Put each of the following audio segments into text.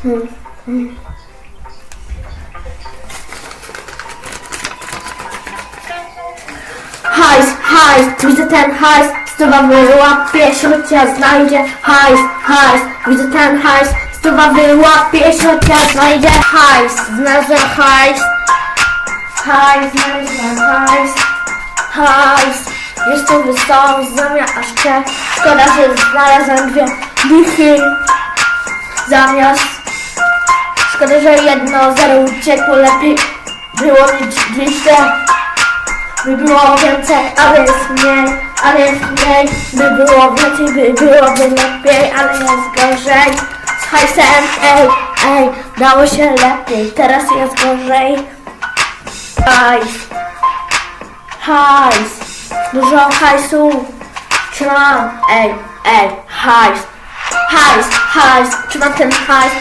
Hajs, hajs, widzę ten hajs, stuwa wyłapie się, cię znajdzie. Hajs, hajs, widzę ten hajs, stuwa wyłapie się, cię znajdzie. Hajs, znalazłem hajs. Hajs, znalazłem hajs. Hajs, jestem wysoko, zamiast Szkoda, że znalazłem dwie dychy. Zamiast Szkoda, że jedno zero uciekło, lepiej było mieć dwieście. By było więcej, ale jest mniej, ale jest mniej By było więcej, by byłoby lepiej, ale jest gorzej. Z hajsem, ej, ej, dało się lepiej, teraz jest gorzej. Hajs, hajs, dużo hajsu. Trzymam, ej, ej, hajs Hajs, hajs, trzymam ten hajs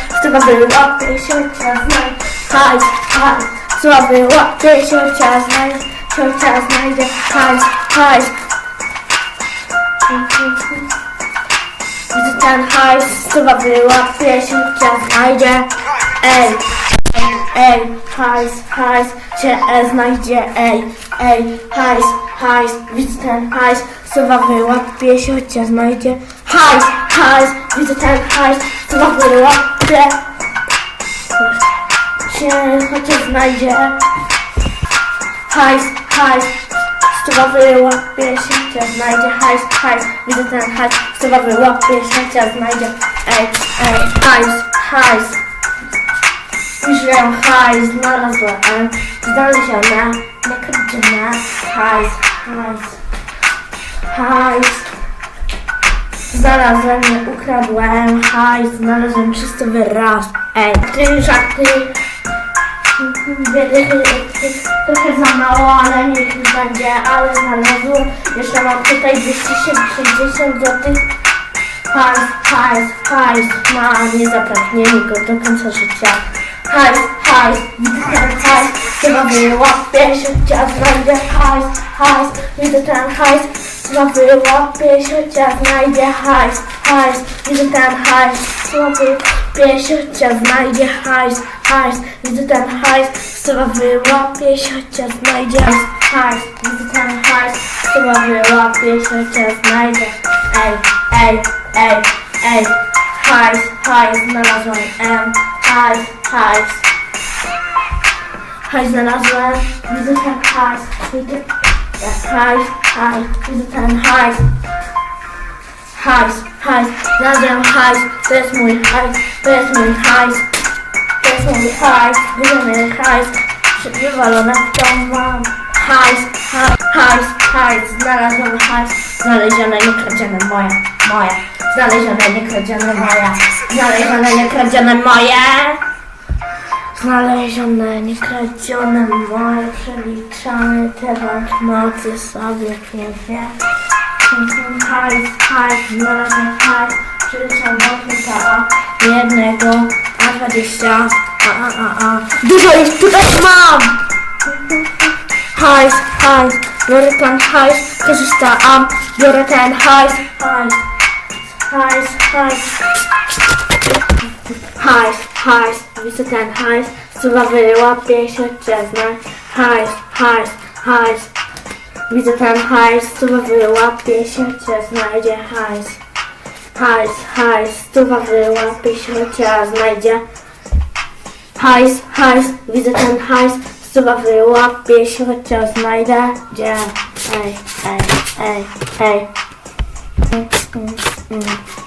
wyłapie się, cię znaj Hajs, hajs, wyłapie się, cię znaj Cię znajdzie, hajs, hajs. Widzę ten hajs, wyłapie się, cię znajdzie. Ej, ej, hajs, hajs, cię znajdzie, ej, ej, hajs, hajs, widzę ten hajs, chyba wyłapie się, cię znajdzie. Hajs, hajs, widzę ten hajs, chyba wyłapie się, chociaż znajdzie Hajs, hajs, stuwa wyłapie się, cię znajdzie Hajs, hajs, widzę ten hajs, stuwa wyłapie się, cię znajdzie Ej, ej, hajs, hajs Piszę hajs, znalazłem, znalezione, nakradzione Hajs, hajs, hajs Znalazłem, ukradłem, hajs, znalazłem czysty wyraz Ej, ty żarty Trochę za mało, ale niech będzie, ale znalazłem. Jeszcze mam tutaj 260 zł. Hajs, hajs, hajs, ma niezapewnienie go do końca życia. Hajs, hajs, widzę ten hajs, chyba wyłapie się, cię znajdzie. Hajs, hajs, widzę ten hajs, wyłapie się, cię znajdzie. Hajs, hajs, widzę ten hajs, wyłapie się, cię znajdzie. Hajs, hajs, widzę ten hajs, chyba wyłapie cię znajdzie. Hajs, widzę ten hajs, chyba wyłapie cię znajdzie. Ej, ej, ej, ej, hajs, hajs, znalazłem M, hajs, hajs. Hajs znalazłem, widzę ten hajs, widzę hajs, hajs, widzę ten hajs. Hajs, hajs, znalazłem hajs, to jest mój hajs, to jest mój hajs. To jest mój hajs, mój hajs, wywalone w dom mam. Hajs, hajs, hajs, znalazłem hajs, znalezione, nie kradzione moje. Znalezione, nie kradzione znalezione, nie kradzione. Znalezione, nie kradzione moje, przeliczamy te banknoty sobie pięknie. Hajs, hajs, znalazłem hajs, przeliczam banknota A jednego, a dwadzieścia, a, a, a, a. Dużo ich tutaj mam! Hajs, hajs, biorę ten hajs, korzystam, biorę ten hajs, hajs, hajs, hajs. Hajs, hajs, widzę ten hajs, chyba wyłapie się, cię znaj. Hajs, hajs, hajs, widzę ten hajs, chyba wyłapie się, cię znajdzie. Hajs, hajs, hajs, chyba wyłapie się, cię znajdzie. Hajs, hajs, widzę ten hajs, chyba wyłapie się, cię znajdę. Gdzie? Ej, ej, ej, ej. Mm, mm, mm.